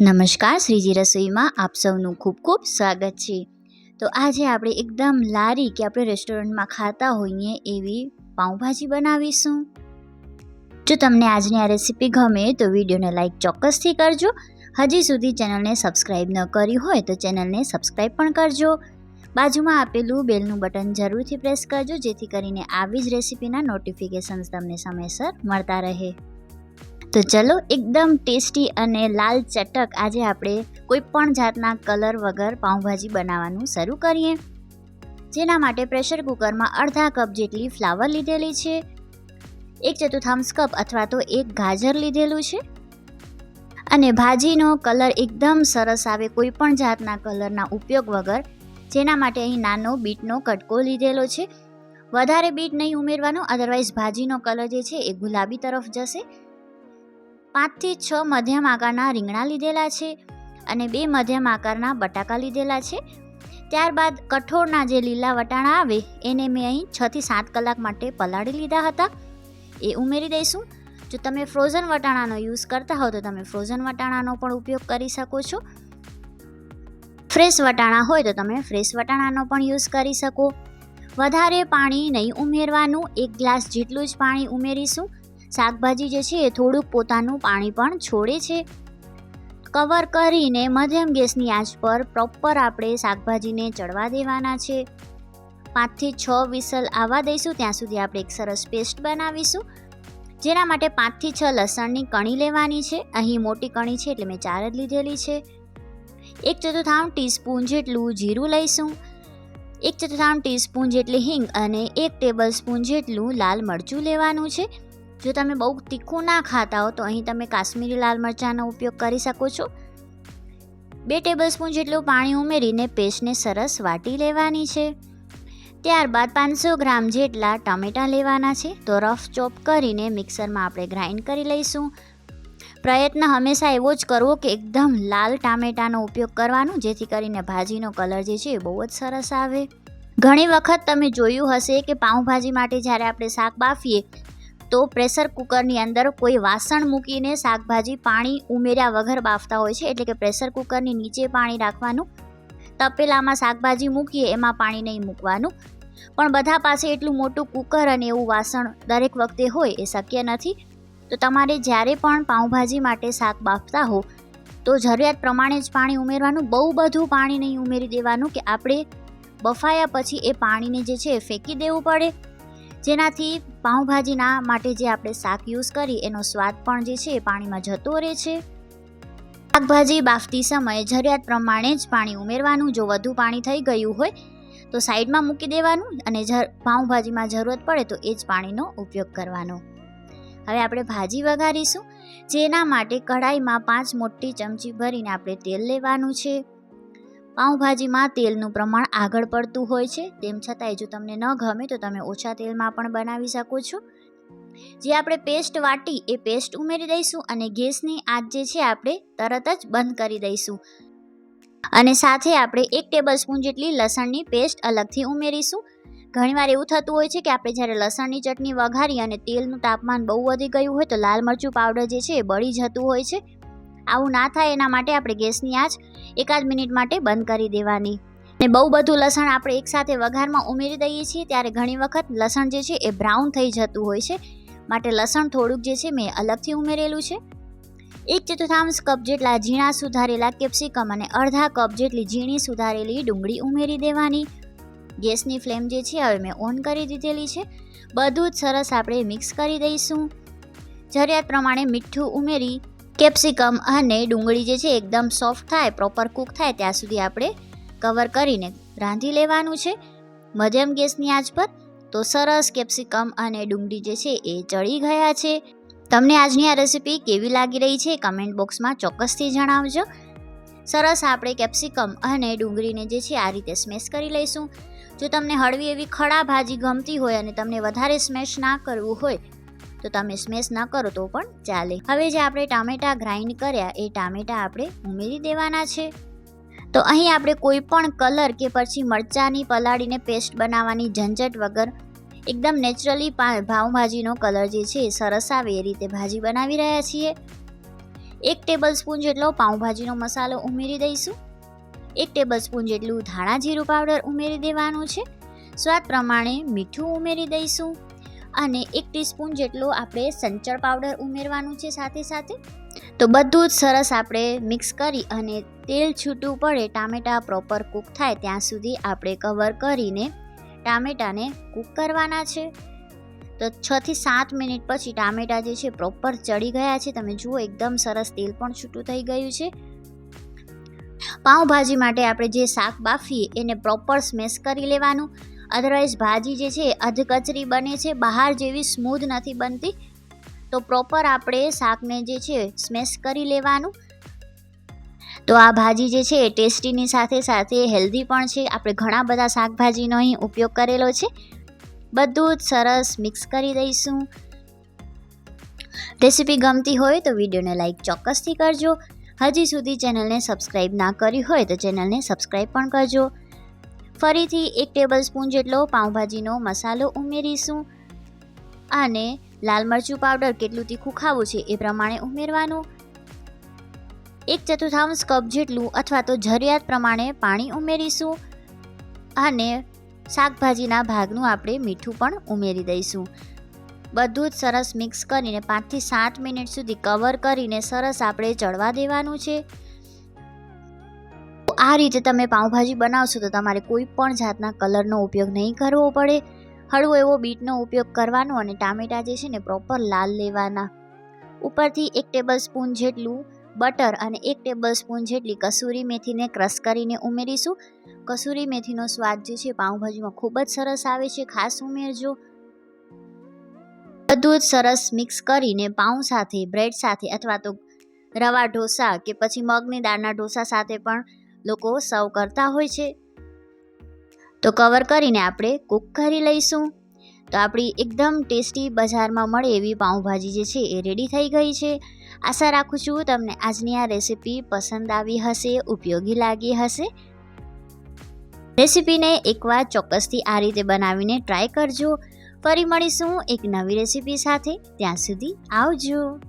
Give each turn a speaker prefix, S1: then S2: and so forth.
S1: નમસ્કાર, શ્રીજી રસોઈમાં આપ સૌનું ખૂબ ખૂબ સ્વાગત છે. તો આજે આપણે એકદમ લારી કે આપણે રેસ્ટોરન્ટમાં ખાતા હોઈએ એવી પાઉંભાજી બનાવીશું. જો તમને આજની આ રેસીપી ગમે તો વિડીયોને લાઇક ચોક્કસથી કરજો. હજી સુધી ચેનલને સબસ્ક્રાઈબ ન કરી હોય તો ચેનલને સબસ્ક્રાઈબ પણ કરજો. બાજુમાં આપેલું બેલનું બટન જરૂરથી પ્રેસ કરજો, જેથી કરીને આવી જ રેસીપીના નોટિફિકેશન્સ તમને સમયસર મળતા રહે. તો ચલો એકદમ ટેસ્ટી અને લાલ ચટક આજે આપણે કોઈ પણ જાતના કલર વગર પાઉંભાજી બનાવવાનું શરૂ કરીએ. જેના માટે પ્રેશર કુકરમાં અડધા કપ જેટલી ફ્લાવર લીધેલી છે. એક ચતુર્થાંશ કપ અથવા તો એક ગાજર લીધેલું છે. અને ભાજીનો કલર એકદમ સરસ આવે કોઈ પણ જાતના કલરના ઉપયોગ વગર. જેના માટે અહીં નાનો બીટનો કટકો લીધેલો છે. વધારે બીટ નહીં ઉમેરવાનો અદરવાઇઝ ભાજીનો કલર જે છે એ ગુલાબી તરફ જશે. પાંચથી છ મધ્યમ આકારના રીંગણા લીધેલા છે અને બે મધ્યમ આકારના બટાકા લીધેલા છે. ત્યારબાદ કઠોળના જે લીલા વટાણા આવે, એને મેં અહીં છથી સાત કલાક માટે પલાળી લીધા હતા. એ ઉમેરી દઈશું. જો તમે ફ્રોઝન વટાણાનો યુઝ કરતા હો, તો તમે ફ્રોઝન વટાણાનો પણ ઉપયોગ કરી શકો છો. ફ્રેશ વટાણા હોય, તો તમે ફ્રેશ વટાણાનો પણ યુઝ કરી શકો. વધારે પાણી નહીં ઉમેરવાનું. એક ગ્લાસ જેટલું જ પાણી ઉમેરીશું. શાકભાજી જે છે એ થોડુંક પોતાનું પાણી પણ છોડે છે. કવર કરીને મધ્યમ ગેસની આંચ પર પ્રોપર આપણે શાકભાજીને ચડવા દેવાના છે. પાંચથી છ વિસલ આવવા દઈશું, ત્યાં સુધી આપણે એક સરસ પેસ્ટ બનાવીશું. જેના માટે પાંચથી છ લસણની કણી લેવાની છે. અહીં મોટી કણી છે એટલે મેં ચાર જ લીધેલી છે. એક ચતુર્થાંશ ટીસ્પૂન જેટલું જીરું લઈશું. એક ચતુર્થાંશ ટીસ્પૂન જેટલી હિંગ અને એક ટેબલ સ્પૂન જેટલું લાલ મરચું લેવાનું છે. જો તમે બહુ તીખું ના ખાતા હો, તો અહીં તમે કાશ્મીરી લાલ મરચાંનો ઉપયોગ કરી શકો છો. બે ટેબલસ્પૂન જેટલું પાણી ઉમેરીને પેસ્ટને સરસ વાટી લેવાની છે. ત્યારબાદ પાંચસો ગ્રામ જેટલા ટામેટાં લેવાના છે. તો રફ ચોપ કરીને મિક્સરમાં આપણે ગ્રાઇન્ડ કરી લઈશું. પ્રયત્ન હંમેશા એવો જ કરવો કે એકદમ લાલ ટામેટાનો ઉપયોગ કરવાનો, જેથી કરીને ભાજીનો કલર જે છે એ બહુ જ સરસ આવે. ઘણી વખત તમે જોયું હશે કે પાઉંભાજી માટે જ્યારે આપણે શાક બાફીએ તો પ્રેશર કુકરની અંદર કોઈ વાસણ મૂકીને શાકભાજી, પાણી ઉમેર્યા વગર બાફતા હોય છે. એટલે કે પ્રેશર કુકરની નીચે પાણી રાખવાનું, તપેલામાં શાકભાજી મૂકીએ, એમાં પાણી નહીં મૂકવાનું. પણ બધા પાસે એટલું મોટું કુકર અને એવું વાસણ દરેક વખતે હોય એ શક્ય નથી. તો તમારે જ્યારે પણ પાઉંભાજી માટે શાક બાફતા હો, તો જરૂરિયાત પ્રમાણે જ પાણી ઉમેરવાનું. બહુ બધું પાણી નહીં ઉમેરી દેવાનું કે આપણે બફાયા પછી એ પાણીને જે છે એ ફેંકી દેવું પડે. જેનાથી પાઉંભાજીના માટે જે આપણે શાક યુઝ કરી, એનો સ્વાદ પણ જે છે એ પાણીમાં જતો રહે છે. શાકભાજી બાફતી સમયે જરૂરિયાત પ્રમાણે જ પાણી ઉમેરવાનું, જો વધુ પાણી થઈ ગયું હોય, તો સાઈડમાં મૂકી દેવાનું અને પાઉંભાજીમાં જરૂરત પડે તો એ જ પાણીનો ઉપયોગ કરવાનો. હવે આપણે ભાજી વઘારીશું, જેના માટે કઢાઈમાં પાંચ મોટી ચમચી ભરીને આપણે તેલ લેવાનું છે. પાઉંભાજીમાં તેલનું પ્રમાણ આગળ પડતું હોય છે. તેમ છતાંય જો તમને ન ગમે તો તમે ઓછા તેલમાં પણ બનાવી શકો છો. જે આપણે પેસ્ટ વાટી એ પેસ્ટ ઉમેરી દઈશું અને ગેસની આંચ જે છે આપણે તરત જ બંધ કરી દઈશું. અને સાથે આપણે એક ટેબલ સ્પૂન જેટલી લસણની પેસ્ટ અલગથી ઉમેરીશું. ઘણીવાર એવું થતું હોય છે કે આપણે જ્યારે લસણની ચટણી વઘારી અને તેલનું તાપમાન બહુ વધી ગયું હોય તો લાલ મરચું પાવડર જે છે એ બળી જતું હોય છે. આવું ના થાય એના માટે આપણે ગેસની આંચ એકાદ મિનિટ માટે બંધ કરી દેવાની. ને બહુ બધું લસણ આપણે એકસાથે વઘારમાં ઉમેરી દઈએ છીએ, ત્યારે ઘણી વખત લસણ જે છે એ બ્રાઉન થઈ જતું હોય છે. માટે લસણ થોડુંક જે છે મેં અલગથી ઉમેરેલું છે. એક ચતુર્થાંશ કપ જેટલા ઝીણા સુધારેલા કેપ્સિકમ અને અડધા કપ જેટલી ઝીણી સુધારેલી ડુંગળી ઉમેરી દેવાની. ગેસની ફ્લેમ જે છે હવે મેં ઓન કરી દીધેલી છે. બધું જ સરસ આપણે મિક્સ કરી દઈશું. જરૂરિયાત પ્રમાણે મીઠું ઉમેરી કેપ્સિકમ અને ડુંગળી જે છે એકદમ સોફ્ટ થાય પ્રોપર કૂક થાય, ત્યાં સુધી આપણે કવર કરીને રાંધી લેવાનું છે. મધ્યમ ગેસની આંચ પર તો સરસ કેપ્સિકમ અને ડુંગળી જે છે એ ચડી ગયા છે. તમને આજની આ રેસીપી કેવી લાગી રહી છે કમેન્ટ બોક્સમાં ચોક્કસથી જણાવજો. સરસ આપણે કેપ્સિકમ અને ડુંગળીને જે છે આ રીતે સ્મેશ કરી લઈશું. જો તમને હળવી એવી ખડા ભાજી ગમતી હોય અને તમને વધારે સ્મેશ ના કરવું હોય તો તમે સ્મેશ ન કરો તો પણ ચાલે. હવે જે આપણે ટામેટા ગ્રાઇન્ડ કર્યા, એ ટામેટા આપણે ઉમેરી દેવાના છે. તો અહીં આપણે કોઈ પણ કલર કે પછી મરચાંની પલાળીને પેસ્ટ બનાવવાની ઝંઝટ વગર એકદમ નેચરલી પાઉંભાજીનો કલર જે છે સરસ આવે એ રીતે ભાજી બનાવી રહ્યા છીએ. એક ટેબલ સ્પૂન જેટલો પાઉંભાજીનો મસાલો ઉમેરી દઈશું. એક ટેબલ સ્પૂન જેટલું ધાણા જીરું પાવડર ઉમેરી દેવાનું છે. સ્વાદ પ્રમાણે મીઠું ઉમેરી દઈશું. અને એક ટીસ્પૂન જેટલો આપણે સંચળ પાવડર ઉમેરવાનું છે સાથે સાથે. તો બધું જ સરસ આપણે મિક્સ કરી અને તેલ છૂટું પડે, ટામેટાં પ્રોપર કૂક થાય ત્યાં સુધી આપણે કવર કરીને ટામેટાને કૂક કરવાના છે. તો છથી સાત મિનિટ પછી ટામેટાં જે છે પ્રોપર ચડી ગયા છે. તમે જુઓ એકદમ સરસ તેલ પણ છૂટું થઈ ગયું છે. પાઉંભાજી માટે આપણે જે શાક બાફીએ એને પ્રોપર સ્મેશ કરી લેવાનું. અધરવાઇઝ ભાજી જે છે અધકચરી બને છે. બહાર જેવી સ્મૂધ નથી બનતી. તો પ્રોપર આપણે શાકને જે છે સ્મેશ કરી લેવાનું. તો આ ભાજી જે છે, એ ટેસ્ટીની સાથે સાથે હેલ્ધી પણ છે. આપણે ઘણા બધા શાકભાજીનો અહીં ઉપયોગ કરેલો છે. બધું જ સરસ મિક્સ કરી દઈશું. રેસીપી ગમતી હોય તો વિડીયોને લાઈક ચોક્કસથી કરજો. હજી સુધી ચેનલને સબસ્ક્રાઈબ ના કરી હોય તો ચેનલને સબસ્ક્રાઈબ પણ કરજો. ફરીથી એક ટેબલ સ્પૂન જેટલો પાઉંભાજીનો મસાલો ઉમેરીશું. અને લાલ મરચું પાવડર કેટલું તીખું ખાવું છે એ પ્રમાણે ઉમેરવાનું. એક ચતુર્થાંશ કપ જેટલું અથવા તો જરૂરિયાત પ્રમાણે પાણી ઉમેરીશું. અને શાકભાજીના ભાગનું આપણે મીઠું પણ ઉમેરી દઈશું. બધું જ સરસ મિક્સ કરીને પાંચથી સાત મિનિટ સુધી કવર કરીને સરસ આપણે ચડવા દેવાનું છે. આ રીતે તમે પાઉંભાજી બનાવશો તો તમારે કોઈ પણ જાતના કલરનો ઉપયોગ નહીં કરવો પડે. હળવો એવો બીટનો ઉપયોગ કરવાનો અને ટામેટાં જે છે ને પ્રોપર લાલ લેવાના. ઉપરથી એક ટેબલ સ્પૂન જેટલું બટર અને એક ટેબલ સ્પૂન જેટલી કસૂરી મેથીને ક્રશ કરીને ઉમેરીશું. કસૂરી મેથીનો સ્વાદ જે છે પાઉંભાજીમાં ખૂબ જ સરસ આવે છે, ખાસ ઉમેરજો. બધું જ સરસ મિક્સ કરીને પાઉં સાથે બ્રેડ સાથે અથવા તો રવા ઢોસા કે પછી મગની દાળના ઢોસા સાથે પણ લોકો સર્વ કરતા હોય છે. તો કવર કરીને આપણે કૂક કરી લઈશું. તો આપણી એકદમ ટેસ્ટી બજારમાં મળે એવી પાઉંભાજી જે છે એ રેડી થઈ ગઈ છે. આશા રાખું છું તમને આજની આ રેસીપી પસંદ આવી હશે, ઉપયોગી લાગી હશે. રેસીપીને એકવાર ચોક્કસથી આ રીતે બનાવીને ટ્રાય કરજો. ફરી મળીશું એક નવી રેસીપી સાથે. ત્યાં સુધી આવજો.